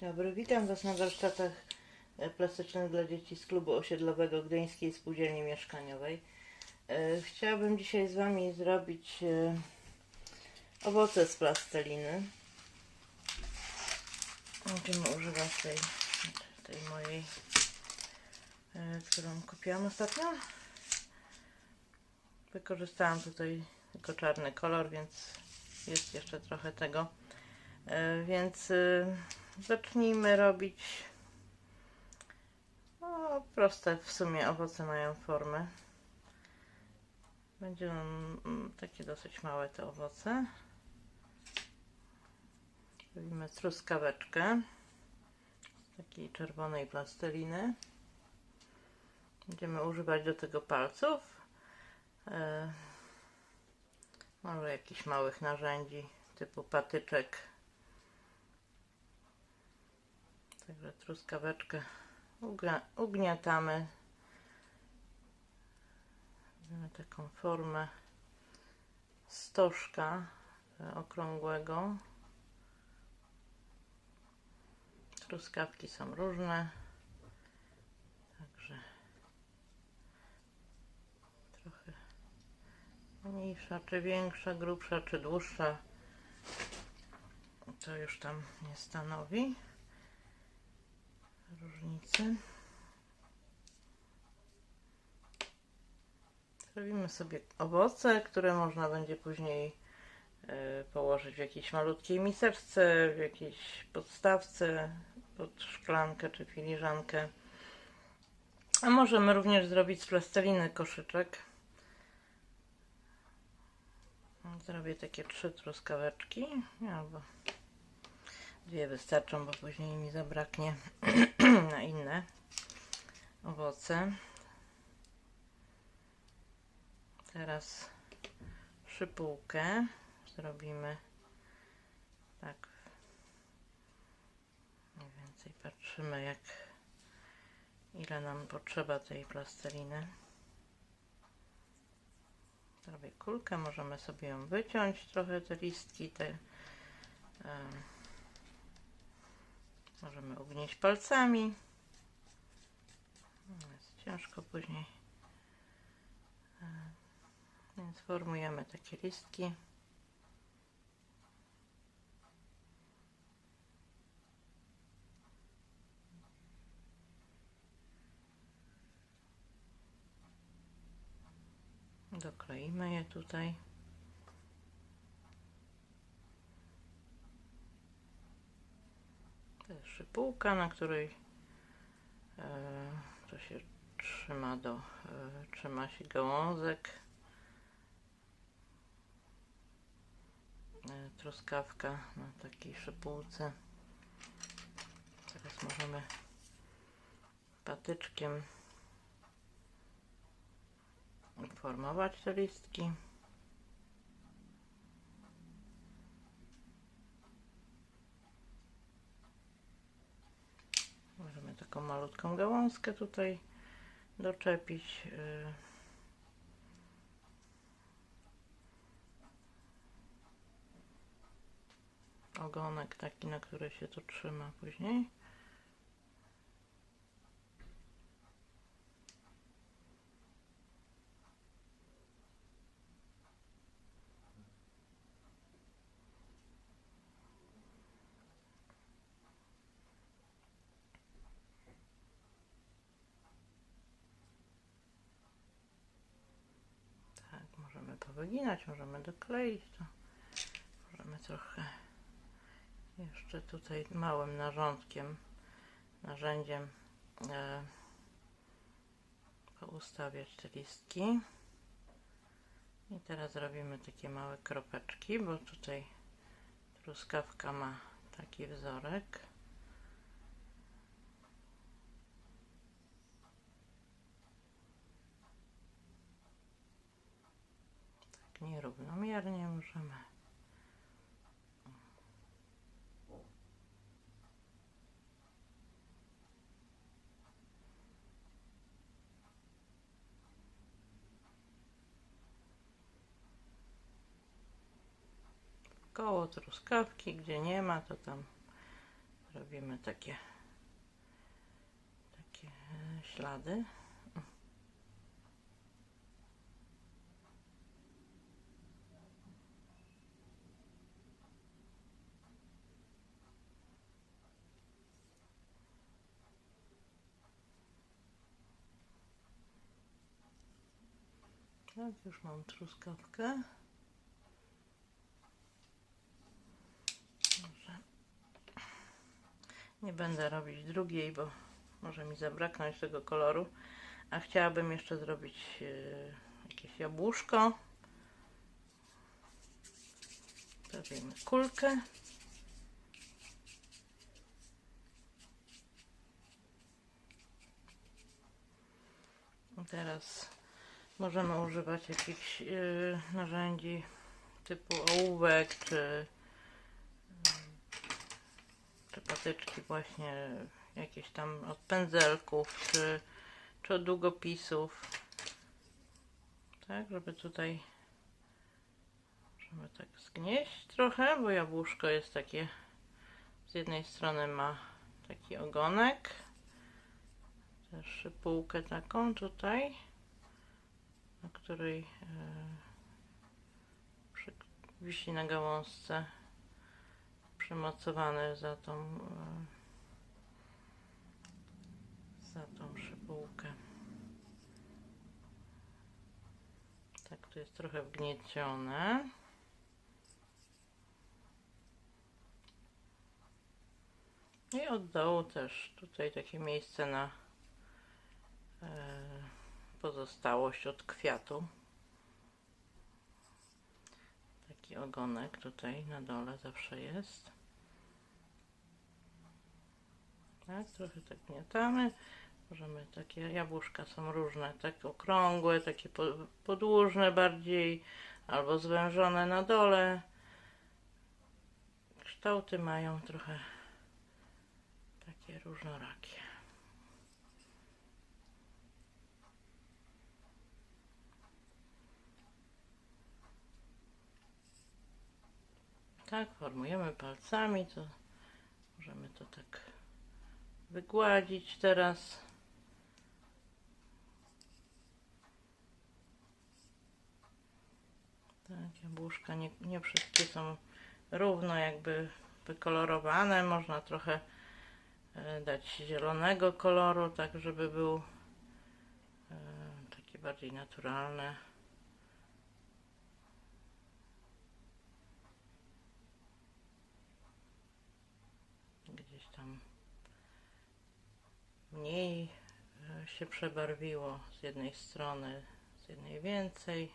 Dobry, witam Was na warsztatach e, plastycznych dla dzieci z klubu osiedlowego Gdyńskiej Spółdzielni Mieszkaniowej. E, Chciałabym dzisiaj z Wami zrobić e, owoce z plasteliny. Będziemy używać tej, tej mojej, którą kupiłam ostatnio. Wykorzystałam tutaj tylko czarny kolor, więc jest jeszcze trochę tego. Więc zacznijmy robić no, proste w sumie owoce mają formę. Będą mm, takie dosyć małe te owoce. Robimy truskaweczkę z takiej czerwonej plasteliny. Będziemy używać do tego palców. E, może jakichś małych narzędzi typu patyczek. Także truskaweczkę ugnia- ugniatamy. Robimy taką formę stożka e, okrągłego. Truskawki są różne. Także trochę mniejsza czy większa, grubsza czy dłuższa. To już tam nie stanowi różnicy. Robimy sobie owoce, które można będzie później e, położyć w jakiejś malutkiej miseczce, w jakiejś podstawce pod szklankę czy filiżankę. A możemy również zrobić z plasteliny koszyczek. Zrobię takie trzy truskaweczki albo Dwie wystarczą, bo później mi zabraknie na inne owoce. Teraz szypułkę zrobimy tak. Mniej więcej patrzymy jak ile nam potrzeba tej plasteliny. Zrobię kulkę, możemy sobie ją wyciąć trochę te listki te Możemy ugnieść palcami. No, Jest ciężko później. E, Więc formujemy takie listki. Dokleimy je tutaj. Szypułka, na której e, to się trzyma do, e, trzyma się gałązek. E, truskawka na takiej szypułce. Teraz możemy patyczkiem formować te listki. Możemy taką malutką gałązkę tutaj doczepić. y. Ogonek taki, na który się to trzyma później. Tak, powyginać, możemy dokleić to. Możemy trochę jeszcze tutaj małym narządkiem, narzędziem e, poustawiać te listki. I teraz robimy takie małe kropeczki, bo tutaj truskawka ma taki wzorek. Tak nierównomiernie możemy. Koło truskawki, gdzie nie ma, to tam Robimy takie takie ślady. Tak, już mam truskawkę. Nie będę robić drugiej, bo może mi zabraknąć tego koloru. A chciałabym jeszcze zrobić e, jakieś jabłuszko. Zrobimy kulkę. Teraz możemy używać jakichś e, narzędzi typu ołówek czy czy patyczki właśnie jakieś tam od pędzelków, czy, czy od długopisów. Tak, żeby tutaj możemy tak zgnieść trochę, bo jabłuszko jest takie z jednej strony ma taki ogonek też szypułkę taką tutaj na której e, przy, wisi na gałązce przymocowany za tą e, za tą szybułkę. Tak, to jest trochę wgniecione. I od dołu też tutaj takie miejsce na e, pozostałość od kwiatu. Taki ogonek tutaj na dole zawsze jest. Tak, trochę tak gniatamy. Możemy takie jabłuszka są różne, tak okrągłe, takie podłużne bardziej, albo zwężone na dole. Kształty mają trochę takie różnorakie. Tak, formujemy palcami, to możemy to tak wygładzić teraz. Tak, jabłuszka nie, nie wszystkie są równo jakby wykolorowane. Można trochę e, dać zielonego koloru, tak żeby był e, taki bardziej naturalny. Gdzieś tam mniej e, się przebarwiło z jednej strony, z jednej więcej.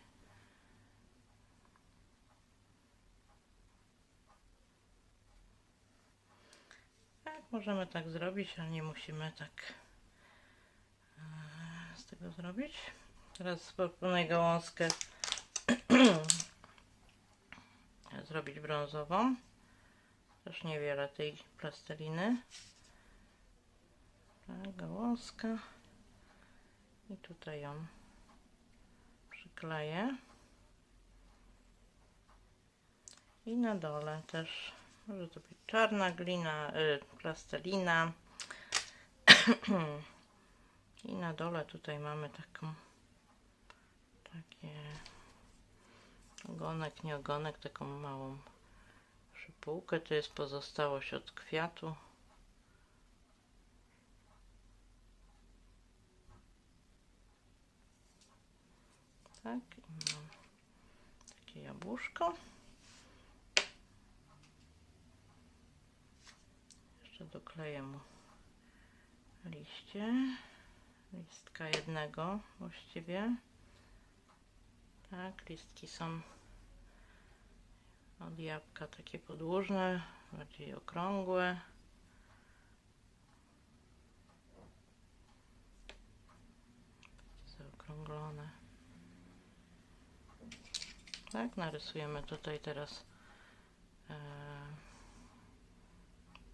Tak, możemy tak zrobić, ale nie musimy tak e, z tego zrobić. Teraz proponuję gałązkę zrobić brązową. Też niewiele tej plasteliny tak, gałązka. I tutaj ją przykleję. I na dole też może to być czarna glina, y, plastelina. I na dole tutaj mamy taką takie ogonek, nie ogonek, taką małą szypułkę, to jest pozostałość od kwiatu tak i mam takie jabłuszko. Jeszcze dokleję mu liście. Listka jednego właściwie. Tak, listki są od jabłka takie podłużne, bardziej okrągłe. Zaokrąglone tak? Narysujemy tutaj teraz e,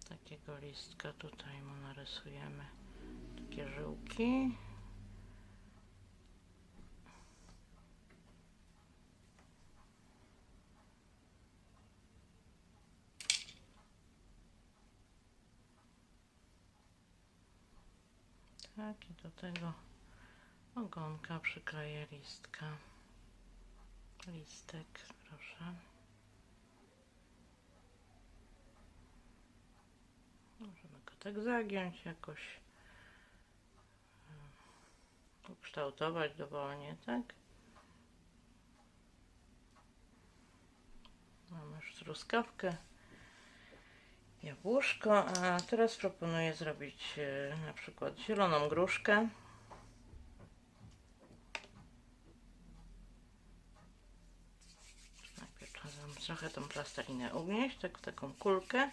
takiego listka, tutaj mu narysujemy takie żyłki. Tak, i do tego ogonka przykleję listka. Listek, proszę. Możemy go tak zagiąć jakoś. e, Ukształtować dowolnie, tak? Mamy już truskawkę, jabłuszko, a teraz proponuję zrobić e, na przykład zieloną gruszkę. Trochę tą plastelinę ugnieść, tak taką kulkę.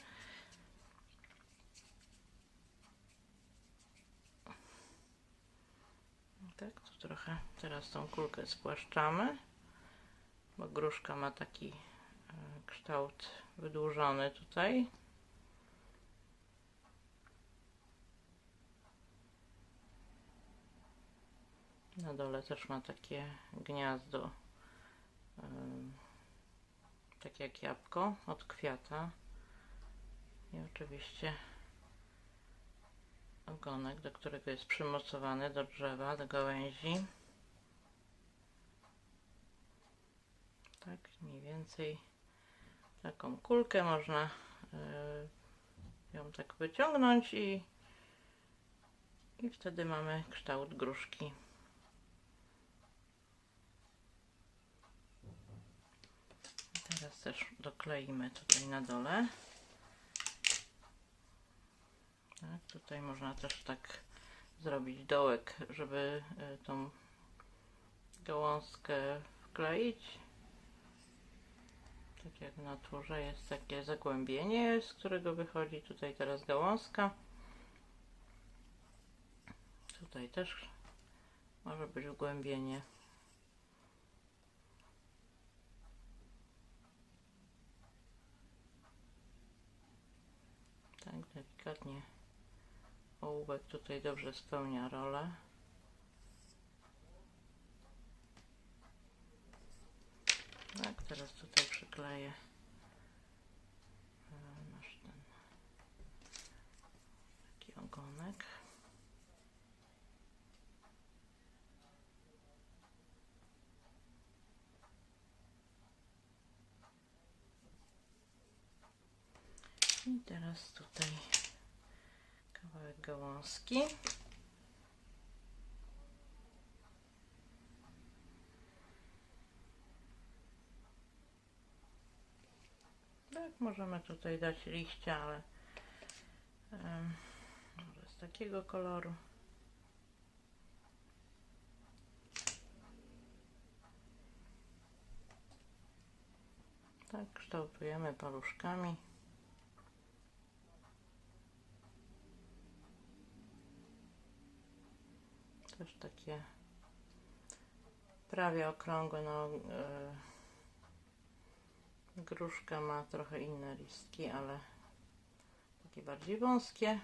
Tak, to trochę teraz tą kulkę spłaszczamy, bo gruszka ma taki e, kształt wydłużony tutaj. Na dole też ma takie gniazdo, tak jak jabłko od kwiata. I oczywiście ogonek, do którego jest przymocowany do drzewa, do gałęzi. Tak, mniej więcej taką kulkę można y, ją tak wyciągnąć i, i wtedy mamy kształt gruszki. Teraz też dokleimy tutaj na dole. Tak, tutaj można też tak zrobić dołek, żeby y, tą gałązkę wkleić. Tak jak w naturze jest takie zagłębienie, z którego wychodzi tutaj teraz gałązka. Tutaj też może być wgłębienie. Tak, delikatnie ołówek tutaj dobrze spełnia rolę. Tak, teraz tutaj przykleję e, nasz ten taki ogonek. I teraz tutaj kawałek gałązki. Tak, możemy tutaj dać liścia, ale może z takiego koloru. Tak, kształtujemy paluszkami. Też takie prawie okrągłe, no e, gruszka ma trochę inne listki, ale takie bardziej wąskie,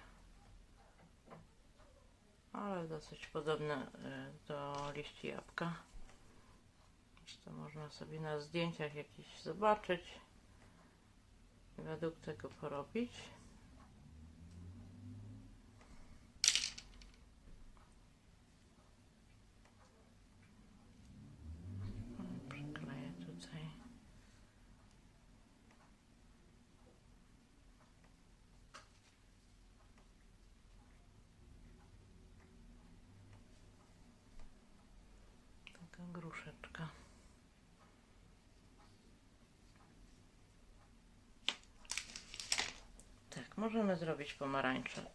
ale dosyć podobne e, do liści jabłka. Zresztą można sobie na zdjęciach jakichś zobaczyć i według tego porobić. Przykleję tutaj. Taka gruszeczka. Tak, możemy zrobić pomarańcze.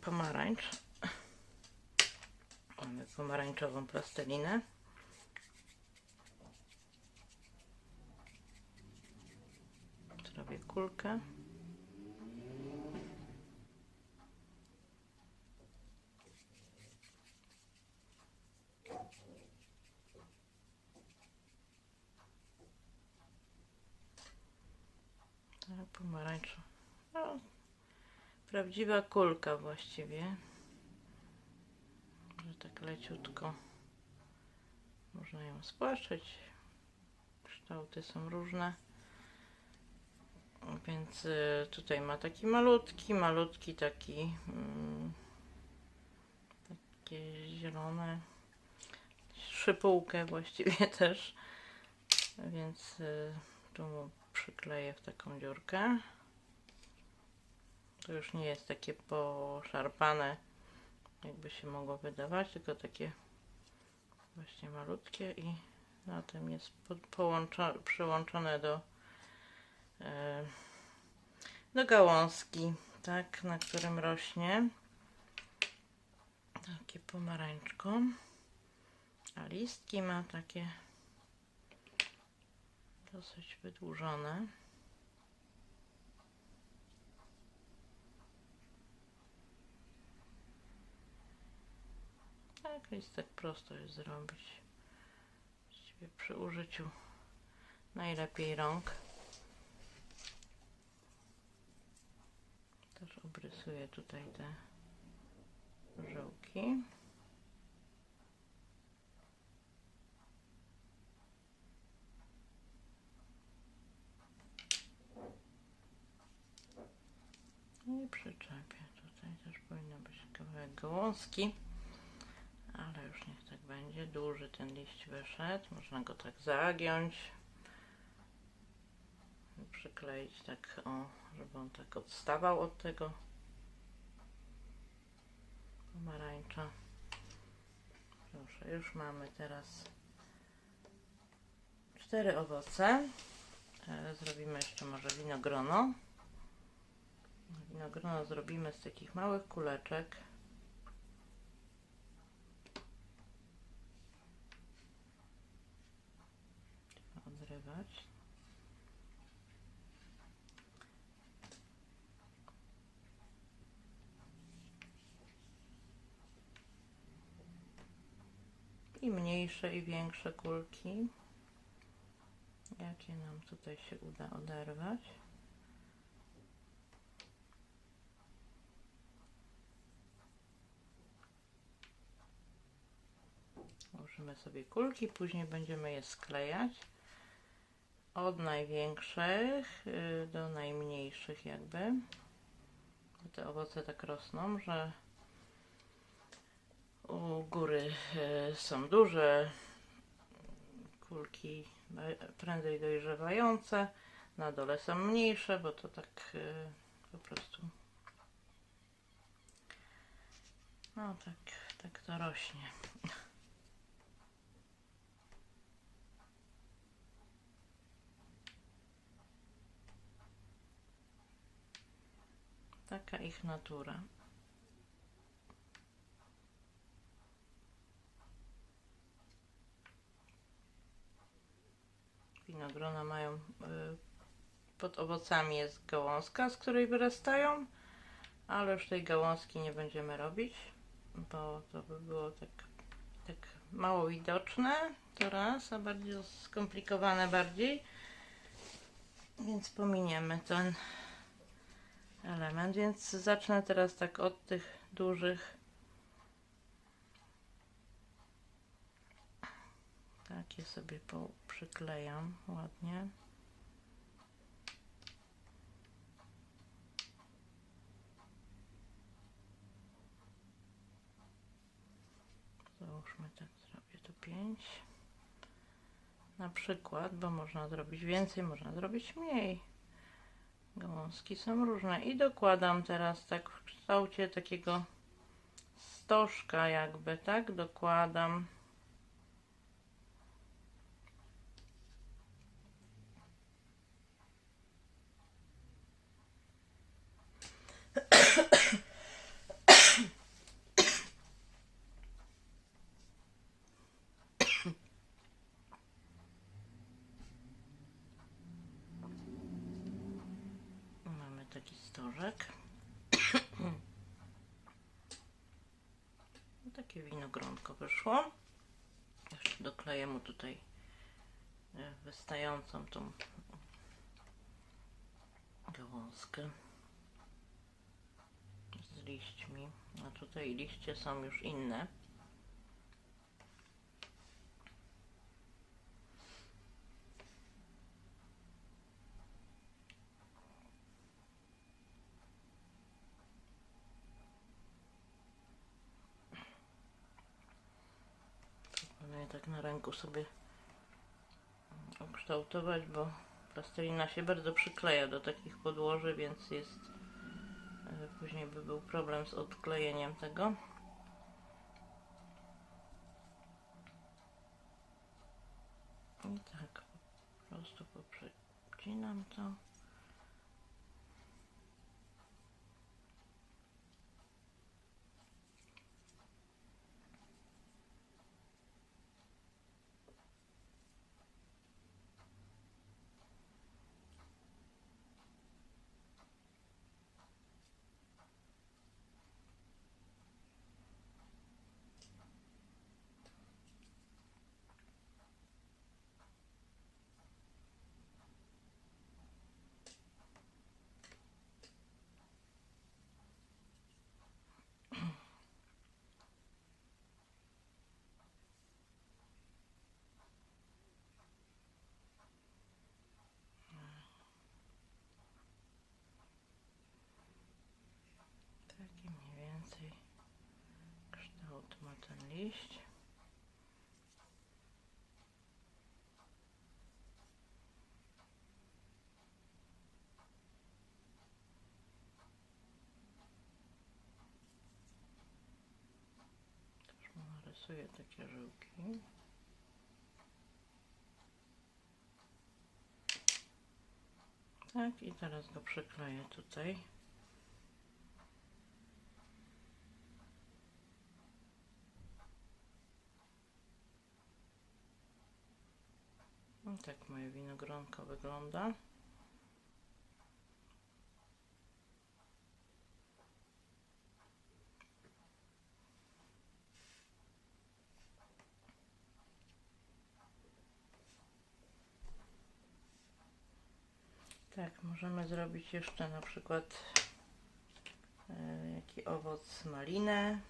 Pomarańcz. Mamy pomarańczową plastelinę. Zrobię kulkę. Tak, pomarańcza. Prawdziwa kulka właściwie. Że tak leciutko można ją spłaszczyć. Kształty są różne. Więc y, tutaj ma taki malutki, malutki taki, mm, tak- takie zielone, szypułkę właściwie też, więc y, tu mu przykleję w taką dziurkę. To już nie jest takie poszarpane, jakby się mogło wydawać, tylko takie właśnie malutkie i na tym jest przyłączone do, e, do gałązki, tak, na którym rośnie takie pomarańczko, a listki ma takie dosyć wydłużone. Tak, listek prosto jest zrobić. Właściwie przy użyciu najlepiej rąk. Też obrysuję tutaj te żyłki. I przyczepię. Tutaj też powinno być kawałek gałązki. Ale już niech tak będzie. Duży ten liść wyszedł. Można go tak zagiąć. Przykleić tak, o, żeby on tak odstawał od tego pomarańcza. Proszę, już mamy teraz cztery owoce. E, Zrobimy jeszcze może winogrono. Winogrono zrobimy z takich małych kuleczek. Mniejsze i większe kulki. Jakie nam tutaj się uda oderwać. Włożymy sobie kulki, później będziemy je sklejać od największych y, do najmniejszych jakby. Te owoce tak rosną, że są duże kulki e, prędzej dojrzewające, na dole są mniejsze, bo to tak y, po prostu no tak, tak to rośnie. Taka ich natura. Winogrona mają y, pod owocami jest gałązka, z której wyrastają, ale już tej gałązki nie będziemy robić, bo to by było tak, tak mało widoczne to raz, a bardziej skomplikowane bardziej. Więc pominiemy ten element, więc zacznę teraz tak od tych dużych. Takie sobie przyklejam ładnie. Załóżmy tak, zrobię tu 5 na przykład, bo można zrobić więcej, można zrobić mniej. Gałązki są różne i dokładam teraz tak w kształcie takiego stożka jakby, tak? Dokładam. Mamy No, Takie winogronko wyszło. Jeszcze dokleję mu tutaj e, wystającą tą gałązkę z liśćmi. A tutaj liście są już inne. Mogę je tak na ręku sobie ukształtować, bo plastelina się bardzo przykleja do takich podłoży, więc jest e, później by był problem z odklejeniem tego. I tak po prostu poprzecinam to. Taki mniej więcej kształt mu narysuję takie żyłki. Tak, i teraz go przykleję tutaj. Tak moje winogronko wygląda. Tak, możemy zrobić jeszcze na przykład e, jaki owoc malinę.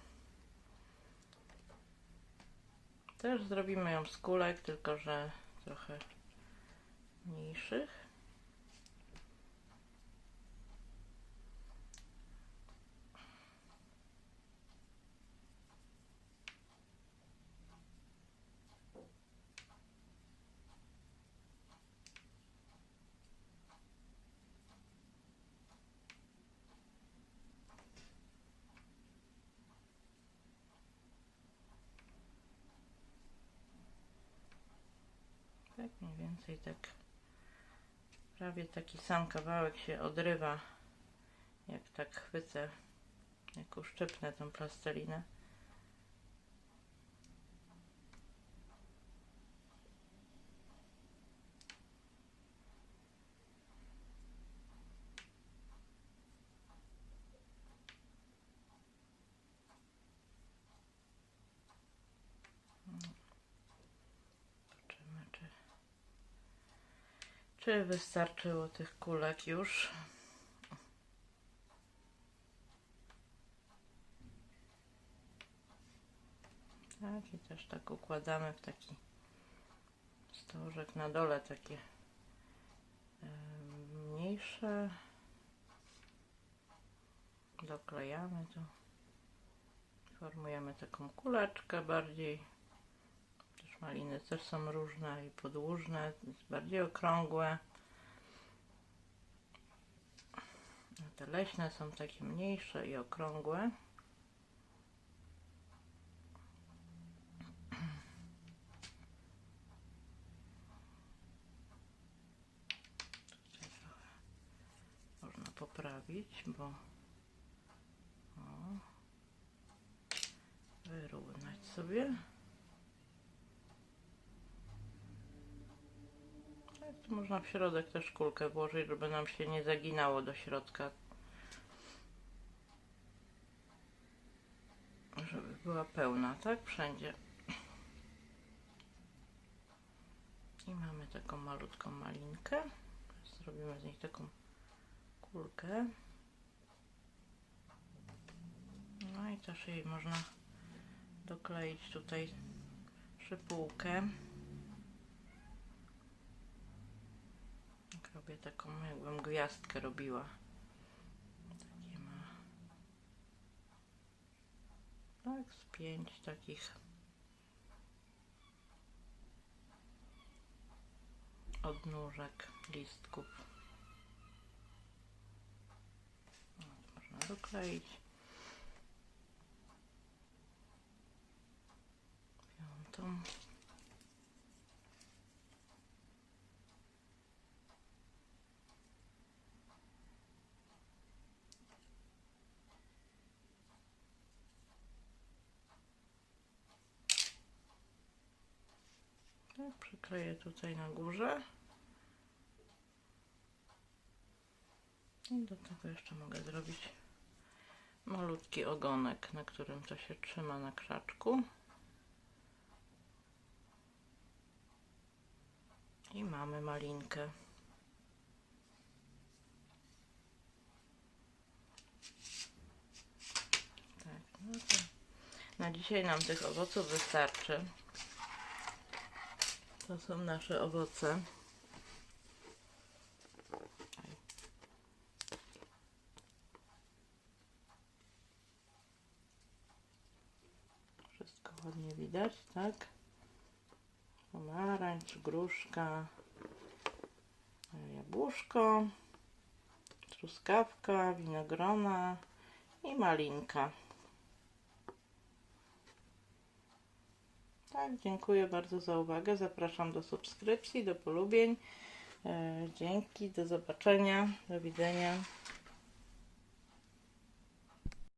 Też zrobimy ją z kulek, tylko że trochę mniejszych. Tak mniej więcej tak prawie taki sam kawałek się odrywa jak tak chwycę jak uszczypnę tą plastelinę Zobaczymy, czy, czy wystarczyło tych kulek już. Tak, i też tak układamy w taki stożek na dole, takie em, mniejsze. Doklejamy to. Formujemy taką kuleczkę bardziej. Maliny też są różne i podłużne, bardziej okrągłe. A te leśne są takie mniejsze i okrągłe. Można poprawić, bo o, wyrównać sobie. Tak, tu można w środek też kulkę włożyć, żeby nam się nie zaginało do środka. Żeby była pełna, tak? Wszędzie. I mamy taką malutką malinkę. Zrobimy z nich taką kulkę. No i też jej można dokleić tutaj szypułkę. Robię taką, jakbym gwiazdkę robiła. Takie ma. Tak, z pięć takich. Odnóżek listków. Można dokleić. Piątą. Przykleję tutaj na górze. I do tego jeszcze mogę zrobić malutki ogonek, na którym to się trzyma na krzaczku. I mamy malinkę. Tak, no to na dzisiaj nam tych owoców wystarczy. To są nasze owoce. Wszystko ładnie widać, tak? Pomarańcz, gruszka, jabłuszko, truskawka, winogrona i malinka. Tak, dziękuję bardzo za uwagę. Zapraszam do subskrypcji, do polubień. E, Dzięki, do zobaczenia, do widzenia.